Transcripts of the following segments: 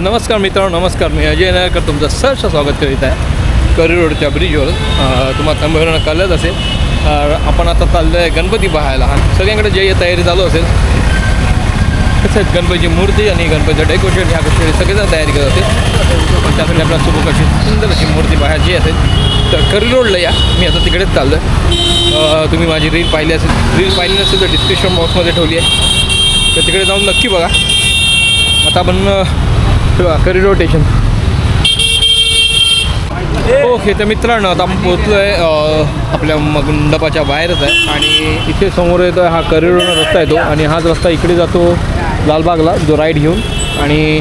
नमस्कार मित्रांनो नमस्कार. मी अजय नायकर तुमचं सहर्ष स्वागत करीत आहे. करी रोडच्या ब्रिजवर तुम्हाला थांबवणं कळलंच असेल. आपण आता चाललो आहे गणपती पाहायला. हा सगळ्यांकडे जे तयारी चालू असेल तसेच गणपतीची मूर्ती आणि गणपतीचं डेकोरेशन ह्या गोष्टी सगळेजण तयारी करत होते त्यासाठी आपल्याला सुबक अशी सुंदर अशी मूर्ती पाहायची असेल तर करी रोडला या. मी आता तिकडेच चाललो आहे तुम्ही माझी रील पाहिली असेल रील पाहिली नसेल तर डिस्क्रिप्शन बॉक्समध्ये ठेवली आहे. तर तिकडे जाऊन नक्की बघा. आता आपण करी रोटेशन ओके तर मित्रांनो आता आपण पोहोचलो आहे आपल्या मंडपाच्या बाहेरच आहे. आणि इथे समोर येतो हा करी रस्ता येतो. आणि हाच रस्ता इकडे जातो लालबागला जो राईड घेऊन. आणि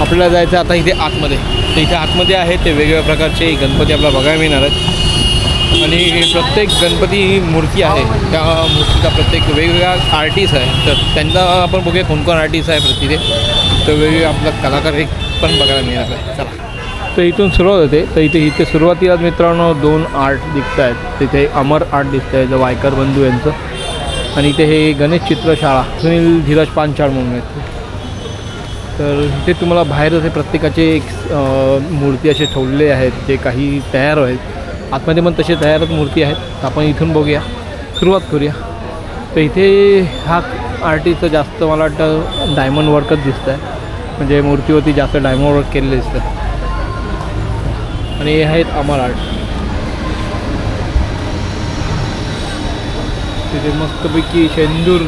आपल्याला जायचं आता इथे आतमध्ये. तर इथे आतमध्ये आहे ते वेगवेगळ्या प्रकारचे गणपती आपल्याला बघायला मिळणार आहेत. आणि प्रत्येक गणपती ही मूर्ती आहे. त्या मूर्तीचा प्रत्येक वेगवेगळा आर्टिस्ट आहे. तर त्यांना आपण बघूया कोण कोण आर्टिस्ट आहे प्रति तिथे त्यावेळी आपला कलाकार एक पण बघायला मिळणार आहे चला. तर इथून सुरुवात होते. तर इथे इथे सुरुवातीलाच मित्रांनो दोन आर्ट दिसत आहेत तिथे अमर आर्ट दिसत आहे जो वायकर बंधू यांचं. आणि इथे हे गणेश चित्रशाळा सुनील धीरज पांचाळ म्हणून आहेत तर इथे तुम्हाला बाहेर असे प्रत्येकाचे एक मूर्ती असे ठेवलेले आहेत जे काही तयार आहेत. आतमध्ये पण तसे तयारच मूर्ती आहेत. आपण इथून बघूया. सुरुवात करूया. तर इथे हा आर्टिस्टचं जास्त मला वाटतं डायमंड वर्कच दिसतं आहे म्हणजे मूर्तीवरती जास्त डायमंड वर्क केलेलं दिसतं आणि हे आहेत अमर आर्ट तिथे मस्तपैकी शेंदूर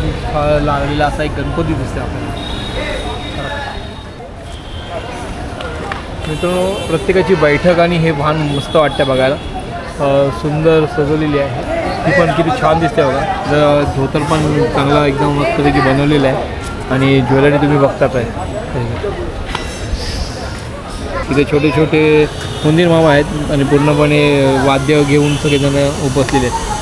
लागलेला असा एक गणपती दिसतो आपल्याला. मित्रांनो प्रत्येकाची बैठक आणि हे भान मस्त वाटतं बघायला. सुंदर सजवलेली आहे. ती पण किती छान दिसते बघा. तर धोतर पण चांगला एकदम मस्तपैकी बनवलेलं आहे. आणि ज्वेलरी तुम्ही बघतात आहे तिथे छोटे छोटे मंदिर मामा आहेत आणि पूर्णपणे वाद्य घेऊन सगळेजण उपसलेले आहेत.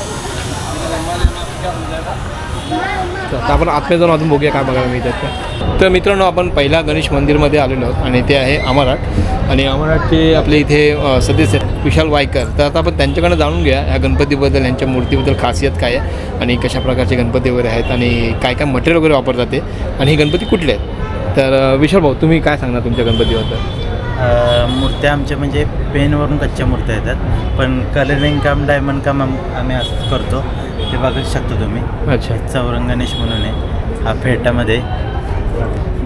तर आपण आतमध्ये जाऊन अजून बघूया काय बघायला मिळतात तर मित्रांनो आपण पहिला गणेश मंदिरमध्ये आलेलो आहोत आणि ते आहे अमराट आणि अमराटचे आपले इथे सदस्य आहेत विशाल वायकर. तर आता आपण त्यांच्याकडनं जाणून घ्या ह्या गणपतीबद्दल यांच्या मूर्तीबद्दल खासियत काय आहे आणि कशा प्रकारचे गणपती वगैरे आहेत आणि काय काय मटेरियल वगैरे वापरतात ते आणि हे गणपती कुठले आहेत? तर विशाल भाऊ तुम्ही काय सांगणार तुमच्या गणपतीबद्दल? मूर्त्या आमच्या म्हणजे पेनवरून कच्च्या मूर्त्या येतात पण कलरिंग काम डायमंड काम आम- आम्ही असं करतो. ते बघू शकता तुम्ही. अच्छा. चौरंग गणेश म्हणून आहे. हा फेटामध्ये.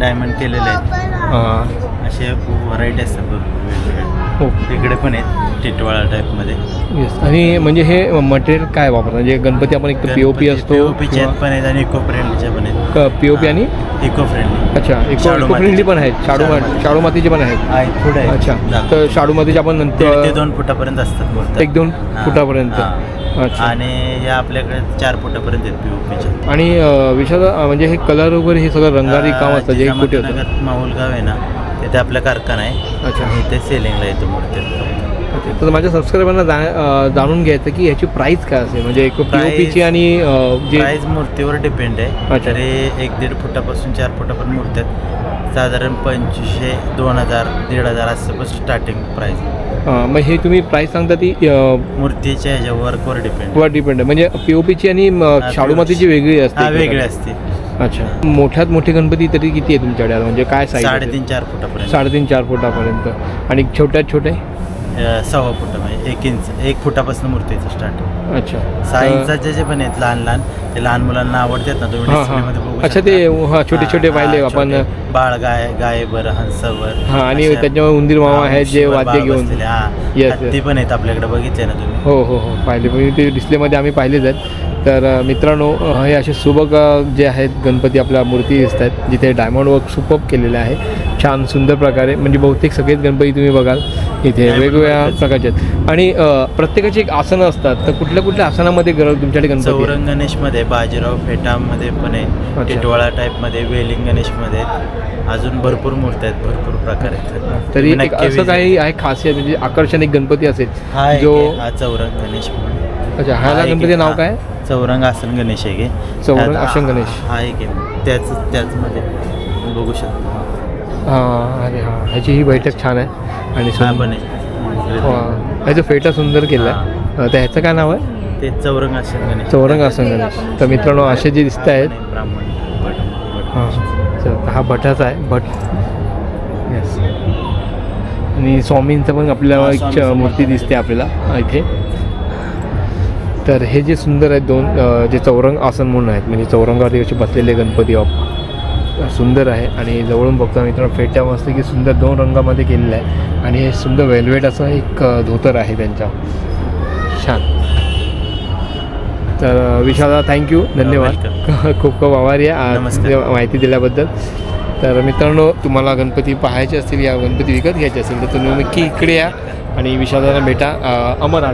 डायमंड केलेले आहेत. असे व्हरायटी असतात भरपूर वेगवेगळे. हो इकडे पण आहेत टिटवाळा टाईपमध्ये येस आणि म्हणजे हे मटेरियल काय वापरतात म्हणजे गणपती आपण एक पी ओ पी असतो पीओपीचे पण आहेत आणि इको फ्रेंडलीचे पण आहेत. पी ओ पी आणि? इको फ्रेंडली अच्छा इको शाडू इको फ्रेंडली. पण आहेत. शाडू शाडू मातीचे. पण आहेत. पुढे. अच्छा. तर शाडू मातीचे आपण नंतर दोन फुटापर्यंत असतात एक दोन हां. फुटापर्यंत. हां. आणि या आपल्याकडे चार फुटापर्यंत आहेत पीओपीच्या आणि विशाल म्हणजे हे कलर वगैरे हे सगळं रंगारी काम असतं जे कुठे माहुलगाव आहे ना तिथे आपला कारखाना आहे. अच्छा. आणि इथे सेलिंगला येतो मूर्ती अच्छा तर माझ्या सबस्क्रायबरना जा अं, जाणून घ्यायचं की ह्याची प्राईस काय असेल? म्हणजे एक पी ओ Price- पीची आणि अं, जे प्राईज मूर्तीवर डिपेंड आहे. अच्छा. तरी एक दीड फुटापासून चार फुटापर्यंत मूर्ती आहेत. साधारण पंचवीसशे दोन हजार दीड हजार असं पण स्टार्टिंग प्राईज अं, मग हे तुम्ही प्राईस सांगता ती अं, मूर्तीच्या ह्याच्या वर्कवर डिपेंड वर डिपेंड आहे. म्हणजे पी ओ पीची आणि अं, हा, शाडू मातीची वेगळी असते हा वेगळे. असते. अच्छा मोठ्यात मोठी गणपती तरी किती आहे तुमच्याकडे आता? म्हणजे काय साईज साडेतीन चार फुटापर्यंत साडेतीन चार फुटापर्यंत आणि छोट्यात छोटे अं, सव्वा फुटा म्हणजे एक इंच एक फुटापासून मूर्तीचं स्टार्ट अच्छा सहा तर- इंचाचे जे पण आहेत लहान लहान ते लहान मुलांना आवडतात ना तुम्ही हां. बघू अच्छा, शकता. ते, हां, छोटे- छोटे हां, पाहिले आपण. छोटे. बाळ गाय गायबर हंसावर हां आणि अशा- त्याच्यावर उंदीर मामा हां, आहेत जे वाद्य बाळ घेऊन बसलेले, हां. Yes, yes. हत्ती पण आहेत आपल्याकडे बघितले ना तुम्ही हो हो हो पाहिले पण ते डिस्प्लेमध्ये आम्ही पाहिलेच आहेत तर मित्रांनो हे असे सुबक जे आहेत गणपती आपल्या मूर्ती दिसत आहेत जिथे डायमंड वर्क सुपअप केलेले आहे छान सुंदर प्रकारे म्हणजे बहुतेक सगळेच गणपती तुम्ही बघाल इथे वेगवेगळ्या. प्रकारचे आहेत आणि प्रत्येकाची एक आसनं असतात तर कुठल्या कुठल्या आसनामध्ये गर तुमच्याकडे गणपती? चौरंग गणेशमध्ये बाजीराव फेटामध्ये पण आहे. टिटवाळा टाईपमध्ये वेलिंग गणेशमध्ये. अजून भरपूर मूर्ती आहेत भरपूर प्रकार आहेत तरी असं काही आहे खासियत म्हणजे आकर्षण एक गणपती असेल हा जो हा चौरंग गणेश अच्छा हा ह्याला गणपती नाव. काय चौरंग आसन गणेश आहे की चौरंग त्यात आसन गणेश. हा एक आहे. त्याच त्याचमध्ये बघू शकतो. हां अरे हां. ह्याची ही बैठक छान आहे. आणि हा पण आहे. हां. ह्याचं फेटा सुंदर केलं आहे तर ह्याचं काय नाव आहे? ते चौरंग आसन गणेश. चौरंग आसन गणेश. तर मित्रांनो असे जे दिसत आहेत. ब्राह्मण. भट- भट- हां. हा भटाचा आहे. भट. येस आणि स्वामींचं पण आपल्याला हा, एक स्वामींचं मूर्ती दिसते आपल्याला इथे. तर हे जे सुंदर आहेत दोन जे चौरंग आसन म्हणून आहेत म्हणजे चौरंगावरती असे बसलेले गणपती बाप्पा सुंदर आहे. आणि जवळून बघता मित्रांनो फेट्या मस्त की सुंदर दोन रंगामध्ये केलेलं आहे आणि हे सुंदर वेलवेट असं एक धोतर आहे त्यांच्या. छान. तर विशाला थँक्यू धन्यवाद. खूप खूप आभारी आहे. माहिती दिल्याबद्दल. तर मित्रांनो तुम्हाला गणपती पाहायचे असतील या गणपती विकत घ्यायचे असतील तर तुम्ही नक्की इकडे या. आणि विशालाला भेटा अ, अमर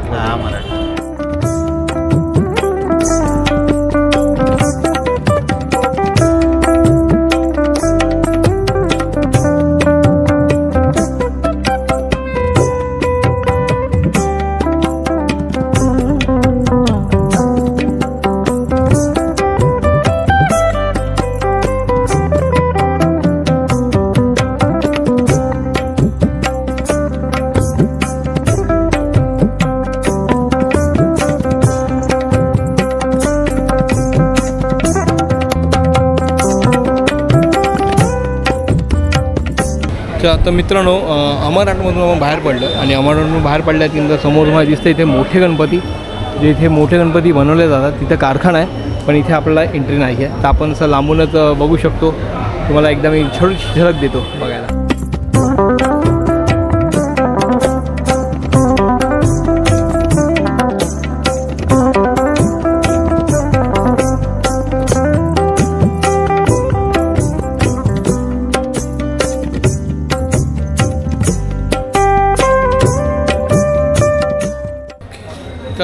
तर मित्रांनो अमरनाथमधून आपण बाहेर पडलं आणि अमरनाथमधून बाहेर पडल्यानंतर समोर मला दिसतं इथे मोठे गणपती जे इथे मोठे गणपती बनवले जातात. तिथं कारखाना आहे पण इथे आपल्याला एंट्री नाही आहे. तर आपण असं लांबूनच बघू शकतो. तुम्हाला एकदम एक छोटी झलक देतो बघायला.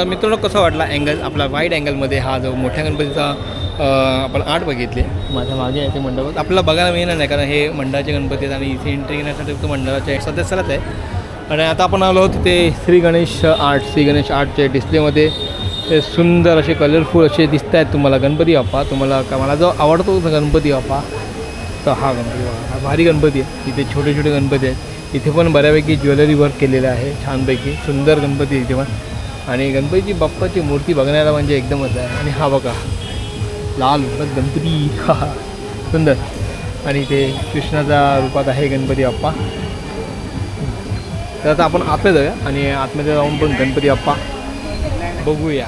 तर मित्रांनो कसा वाटला अँगल आपला वाईड अँगलमध्ये हा जो मोठ्या गणपतीचा आपण आर्ट बघितले. माझ्या मागे आहे ते मंडपात आपल्याला बघायला मिळणार नाही कारण हे मंडळाचे गणपती आहेत आणि इथे एंट्री घेण्यासाठी फक्त मंडळाच्या सदस्यालाच आहे आणि आता आपण आलो आहोत तिथे श्री गणेश आर्ट श्री गणेश आर्टच्या डिस्प्लेमध्ये ते सुंदर असे कलरफुल असे दिसत आहेत तुम्हाला गणपती बाप्पा. तुम्हाला का मला जो आवडतो तो गणपती बाप्पा. तर हा गणपती बाप्पा हा भारी गणपती आहे. इथे छोटे छोटे गणपती आहेत. इथे पण बऱ्यापैकी ज्वेलरी वर्क केलेलं आहे छानपैकी. सुंदर गणपती आहे इथे पण. आणि गणपतीची बाप्पाची मूर्ती बघण्याला म्हणजे एकदमच आहे. आणि हा बघा लाल भरत गणपती. हा हा. सुंदर. आणि ते कृष्णाच्या रूपात आहे गणपती बाप्पा. तर आता आपण आतमध्ये जाऊया आणि आतमध्ये जाऊन पण गणपती बाप्पा बघूया.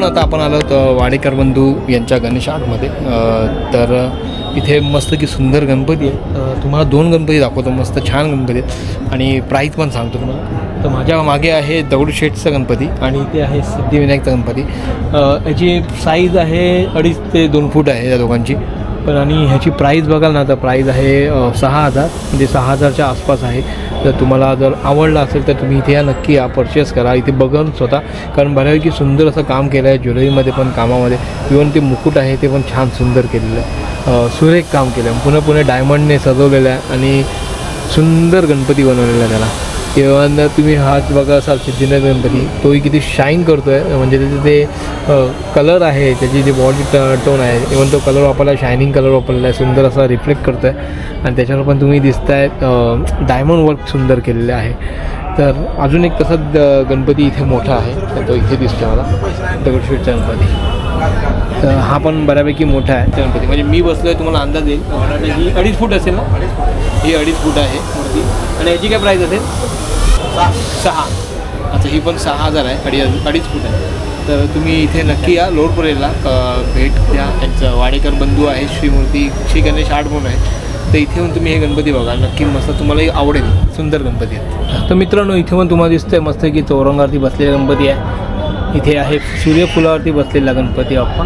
मित्रांनो आता आपण आलो तर वाडेकर बंधू यांच्या गणेश आर्टमध्ये तर इथे मस्त की सुंदर गणपती आहे. तुम्हाला दोन गणपती दाखवतो मस्त छान गणपती आहेत. आणि प्राईज पण सांगतो तुम्हाला. तर माझ्या मागे आहे दगडूशेठचा गणपती आणि इथे आहे सिद्धिविनायकचा गणपती. याची साईज आहे अडीच ते दोन फूट आहे या दोघांची. पण आणि ह्याची प्राईस बघाल ना तर प्राईस आहे सहा हजार. म्हणजे सहा हजारच्या आसपास आहे. जर तुम्हाला जर आवडलं असेल तर तुम्ही इथे या नक्की या परचेस करा. इथे बघून स्वतः. कारण बऱ्यापैकी सुंदर असं काम केलं आहे ज्वेलरीमध्ये पण कामामध्ये. इवन ते मुकुट आहे ते पण छान सुंदर केलेलं. आहे सुरेख काम केलं आहे पुन्हा पुणे डायमंडने सजवलेलं आहे आणि सुंदर गणपती बनवलेला आहे त्याला. इवन तुम्ही हात बघा असाल सिद्धिनाथ गणपती तोही किती शाईन करतो आहे म्हणजे त्याचे ते कलर आहे त्याची जी बॉडी टोन आहे इवन तो कलर वापरला शायनिंग कलर वापरला आहे सुंदर असा रिफ्लेक्ट करतो आहे आणि त्याच्यावर पण तुम्ही दिसताय डायमंड वर्क सुंदर केलेलं आहे. तर अजून एक तसा गणपती इथे मोठा आहे. तर तो इथे दिसतो मला. दगडशेठचा गणपती तर हा पण बऱ्यापैकी मोठा आहे गणपती म्हणजे मी बसलो आहे तुम्हाला अंदाज येईल. ही अडीच फूट असेल ना? ही अडीच फूट आहे मूर्ती आणि याची काय प्राईस असेल? सहा. अच्छा ही पण सहा हजार आहे. अडीच अडीच फूट आहे. तर तुम्ही इथे नक्की या लोडपुरेला भेट द्या. त्यांचं वाडेकर बंधू आहे श्रीमूर्ती श्री गणेश आर्ट म्हणून आहे. तर इथे येऊन तुम्ही हे गणपती बघा. नक्की मस्त तुम्हालाही आवडेल. सुंदर गणपती आहेत तर मित्रांनो इथे पण तुम्हाला दिसतंय मस्त की चौरंगावरती बसलेला गणपती आहे. इथे आहे सूर्यफुलावरती बसलेला गणपती बाप्पा.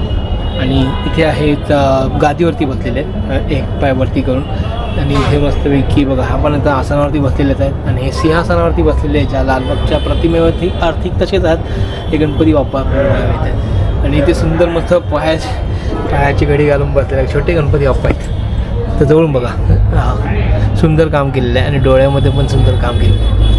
आणि इथे आहेत अ, गादीवरती बसलेले एक पायावरती करून. आणि इथे मस्तपैकी बघा हा पण आता आसनावरती बसलेलेच आहेत. आणि हे सिंहासनावरती बसलेले आहेत ज्या लालबागच्या प्रतिमेवरती आर्थिक तसेच आहेत. हे गणपती बाप्पा आपल्याला आहेत. आणि इथे सुंदर मस्त पाया पायाची घडी घालून बसलेले छोटे गणपती बाप्पा आहेत. तर जवळून बघा. सुंदर काम केलेलं आहे आणि डोळ्यामध्ये पण सुंदर काम केलेलं आहे.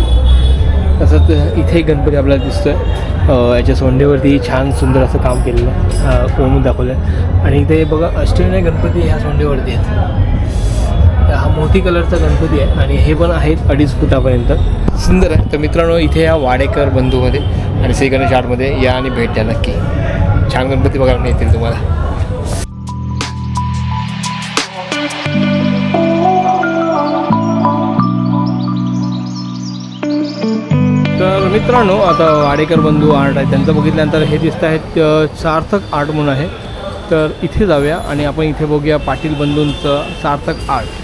तसंच इथे गणपती आपल्याला दिसतोय. आहे याच्या सोंडेवरती छान सुंदर असं काम केलेलं आहे. कोमून दाखवलं आहे आणि इथे बघा अष्टविनायक गणपती ह्या सोंडेवरती आहेत. मोठी कलरचा गणपती आहे आणि हे पण आहेत अडीच फुटापर्यंत. सुंदर आहे. तर मित्रांनो इथे या वाडेकर बंधूमध्ये आणि श्री गणेश आर्टमध्ये या आणि भेट द्या नक्की. छान गणपती बघायला मिळतील तुम्हाला. तर मित्रांनो आता वाडेकर बंधू आर्ट आहे. त्यांचं बघितल्यानंतर हे दिसत आहेत सार्थक आर्ट म्हणून आहे. तर इथे जाऊया आणि आपण इथे बघूया पाटील बंधूंचं सार्थक आर्ट.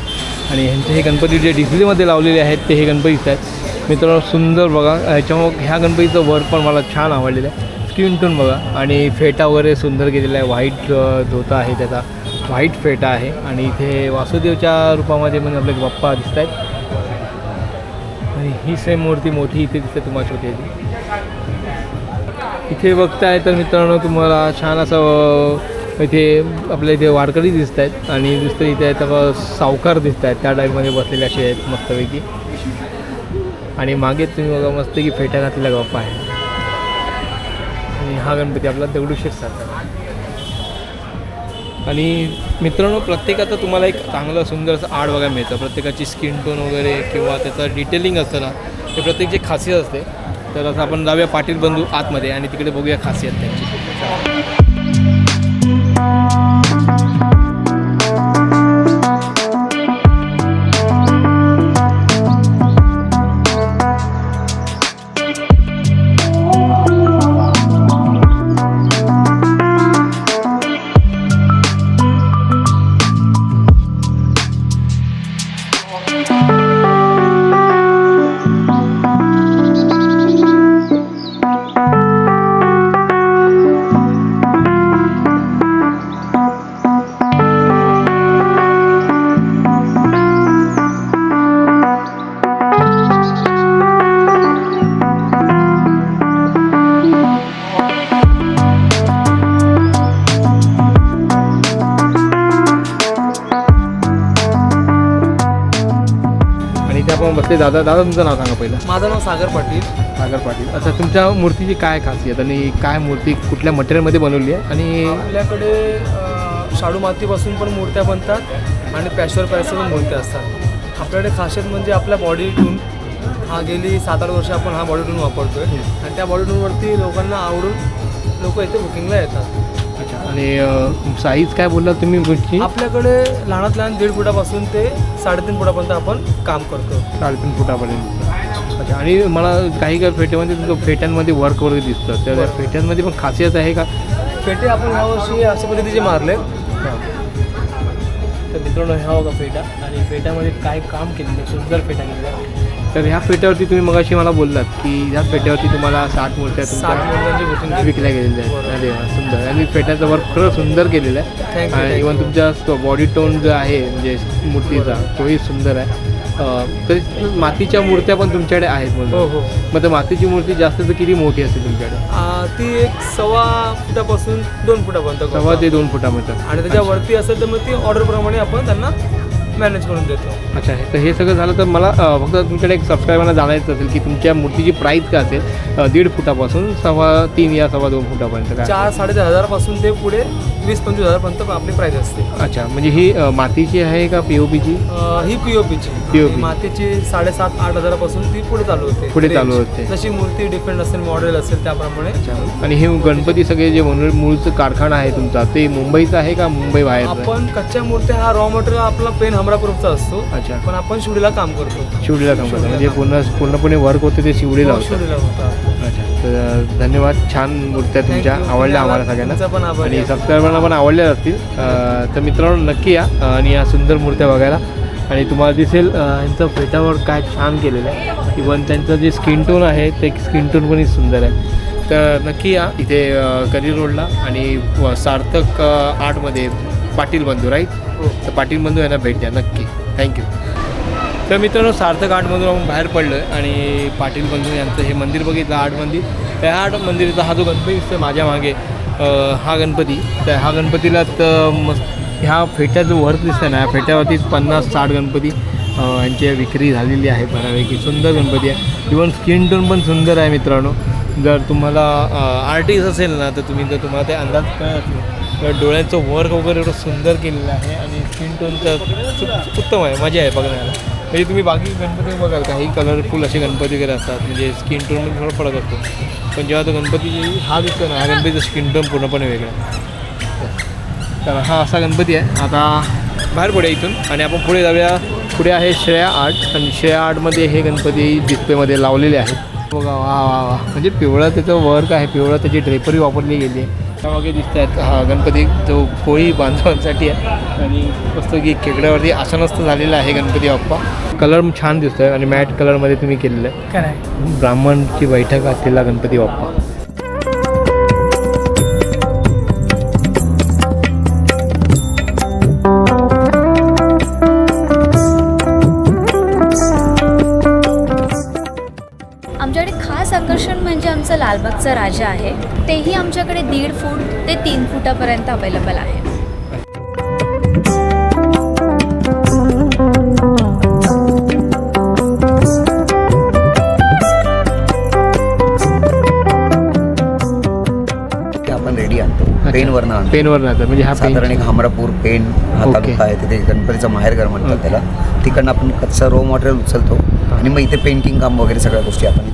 आणि ह्यांचे हे गणपती जे डिस्प्लेमध्ये लावलेले आहेत ते हे गणपती दिसत आहेत मित्रांनो सुंदर बघा. ह्याच्यामुळं ह्या गणपतीचं वर्क पण मला छान आवडलेलं आहे. स्क्रीन टोन बघा. आणि फेटा वगैरे सुंदर केलेला आहे. व्हाईट धोता आहे त्याचा. व्हाईट फेटा आहे. आणि इथे वासुदेवच्या रूपामध्ये म्हणजे आपले बाप्पा दिसत आहेत आणि ही सेम मूर्ती मोठी इथे दिसते तुम्हाला छोटी इथे बघताय तर मित्रांनो तुम्हाला छान असं इथे आपल्या इथे वारकरी दिसत आहेत आणि दुसरं इथे आहेत सावकार दिसत आहेत. त्या टाईपमध्ये बसलेले असे आहेत मस्तपैकी. आणि मागे तुम्ही बघा मस्त की फेट्या घातलेला गप्पा आहे आणि हा गणपती आपला दगडूशेठ सारखा. आणि मित्रांनो प्रत्येकाचं तुम्हाला एक चांगलं सुंदर असं आड बघायला मिळतं. प्रत्येकाची स्किन टोन वगैरे किंवा त्याचं डिटेलिंग असतं ना ते प्रत्येकची खासियत असते तर असं आपण जाऊया पाटील बंधू आतमध्ये आणि तिकडे बघूया खासियत त्यांची. आपण बसले. दादा दादा तुमचं नाव सांगा पहिलं. माझं नाव सागर पाटील. सागर पाटील. अच्छा तुमच्या मूर्तीची काय खासियत आणि काय मूर्ती कुठल्या मटेरियलमध्ये बनवली आहे? आणि आपल्याकडे अ, शाडू मातीपासून पण मूर्त्या बनतात आणि पॅशवर पॅशवर पण मूर्त्या असतात. आपल्याकडे खासियत म्हणजे आपल्या बॉडी टून हा गेली सात आठ वर्ष आपण हा बॉडी टून वापरतोय. आणि त्या बॉडी टूनवरती लोकांना आवडून लोक इथे बुकिंगला येतात. आणि साईज काय बोलला तुम्ही मूर्तीची आपल्याकडे लहानात लहान दीड फुटापासून ते साडेतीन फुटापर्यंत आपण काम करतो. साडेतीन फुटापर्यंत. अच्छा आणि मला काही काही फेट्यामध्ये तुमचं फेट्यांमध्ये वर्क वगैरे दिसतं. तर. फेट्यांमध्ये पण खासियत आहे का? फेटे आपण यावर्षी अशा पद्धतीचे मारले तर मित्रांनो ह्या बघा फेटा. आणि फेट्यामध्ये काय काम केलेलं सुंदर फेटा केलेला तर ह्या फेट्यावरती तुम्ही मगाशी मला बोललात की ह्या फेट्यावरती तुम्हाला साठ मूर्त्या तुमच्या विकल्या गेलेल्या आहेत. अरे वा, सुंदर. आणि फेट्याचं वर्क खरं सुंदर केलेलं आहे. आणि you. तुमच्या बॉडी टोन जो आहे म्हणजे मूर्तीचा तोही सुंदर आहे. तरी मातीच्या मूर्त्या पण तुमच्याकडे आहेत हो म्हणून हो. मग तर मातीची मूर्ती जास्त तर किती मोठी असते तुमच्याकडे? ती एक सव्वा फुटापासून दोन फुटापर्यंत सव्वा. ते दोन फुटामध्ये आणि त्याच्या वरती असेल तर मग ती ऑर्डरप्रमाणे आपण त्यांना मॅनेज करून देतो. अच्छा तर हे सगळं झालं तर मला अ, फक्त तुमच्याकडे एक सबस्क्रायबरला जाणायचं असेल की तुमच्या मूर्तीची प्राईस काय असेल अ, दीड फुटापासून सव्वा तीन या सव्वा दोन फुटापर्यंत काय चार साडेचार हजारपासून ते पुढे वीस पंचवीस हजारपर्यंत आपली प्राईस असते. अच्छा म्हणजे ही अ, मातीची आहे का पी ओ पीची अ, ही पीओपीची POP. मातीची साडेसात आठ हजारापासून ती पुढे चालू होते. पुढे चालू Range. होते. जशी मूर्ती डिफरंट असेल मॉडेल असेल त्याप्रमाणे. आणि हे गणपती सगळे जे मूळचं कारखाना आहे तुमचा ते मुंबईचं आहे का मुंबई बाहेर आपण कच्च्या मूर्त्या हा रॉ मटेरियल आपला पेन हमरापूरचा असतो. अच्छा. पण आपण शिवडीला काम करतो. शिवडीला काम करता. म्हणजे. पूर्ण पूर्णपणे वर्क होते ते शिवडीला हो, होतं. शिवडीला होता. अच्छा. तर धन्यवाद. छान मूर्त्या तुमच्या Thank you. आवडल्या आम्हाला तुमचा पण सगळ्यांना आभार आणि. सबस्क्रायबरना पण आवडल्या असतील. अं, तर मित्रांनो नक्की या. अं, आणि या सुंदर मूर्त्या बघायला. आणि तुम्हाला दिसेल अं, यांचं फेटावर काय छान केलेलं आहे. इवन त्यांचं जे स्किन टोन आहे ते स्किन टोन पण सुंदर आहे. तर नक्की या. इथे करी रोडला आणि व- सार्थक अं, आर्टमध्ये पाटील बंधू राईट. तर पाटील बंधू यांना भेट द्या नक्की. थँक्यू तर मित्रांनो सार्थक आठमधून आपण बाहेर पडलो आहे आणि पाटील बंधू यांचं हे मंदिर बघितलं आठ मंदिर. त्या आठ मंदिराचा हा जो गणपती दिसतो माझ्या मागे हा गणपती. तर हा गणपतीला तर मस्त ह्या फेट्या जो वर दिसतं ना ह्या फेट्यावरती पन्नास साठ गणपती यांची विक्री झालेली आहे बऱ्यापैकी. सुंदर गणपती आहे. इवन स्किन टोन पण सुंदर आहे मित्रांनो. जर तुम्हाला आर्टिस्ट असेल ना तर तुम्ही जर तुम्हाला ते अंदाज काय असेल डोळ्यांचं वर्क वगैरे एवढं सुंदर केलेलं आहे आणि स्किन टोनचं उत्तम आहे मजा आहे बघण्याला. म्हणजे तुम्ही बाकी गणपती बघाल काही कलरफुल असे गणपती वगैरे असतात म्हणजे स्किन टोनमध्ये थोडा फरक असतो. पण जेव्हा तो गणपती हा दिसतो ना हा गणपतीचा स्किन टोन पूर्णपणे वेगळा तर हा असा गणपती आहे. आता बाहेर पडूया इथून आणि आपण पुढे जाऊया. पुढे आहे श्रेया आर्ट आणि श्रेया आर्टमध्ये हे गणपती डिस्प्लेमध्ये लावलेले आहेत. बघा वा वा वा. म्हणजे पिवळा त्याचं वर्क आहे पिवळं त्याची ड्रेपरी वापरली गेली आहे. त्यामागे दिसत आहेत. हा गणपती जो कोळी बांधवांसाठी आहे. आणि मस्त की खेकड्यावरती आसनस्थ झालेला आहे गणपती बाप्पा. कलर छान दिसतोय आणि मॅट कलरमध्ये तुम्ही केलेलं आहे. ब्राह्मणची बैठक असलेला गणपती बाप्पा. आमच्याकडे खास आकर्षण म्हणजे आमचं लालबागचा राजा आहे. तेही आमच्याकडे दीड फूट ते तीन फुटापर्यंत अवेलेबल आहे. आपण रेडी आणतो. पेनवरनं आणतो. पेनवर नाही म्हणजे हा पेन साधारण एक हमरापूर पेन हा ओके. तालुका आहे तिथे गणपतीचं माहेरघर म्हणतात त्याला. तिकडनं आपण कच्चं रो मटेरियल उचलतो. आणि मग इथे पेंटिंग काम वगैरे सगळ्या गोष्टी आपण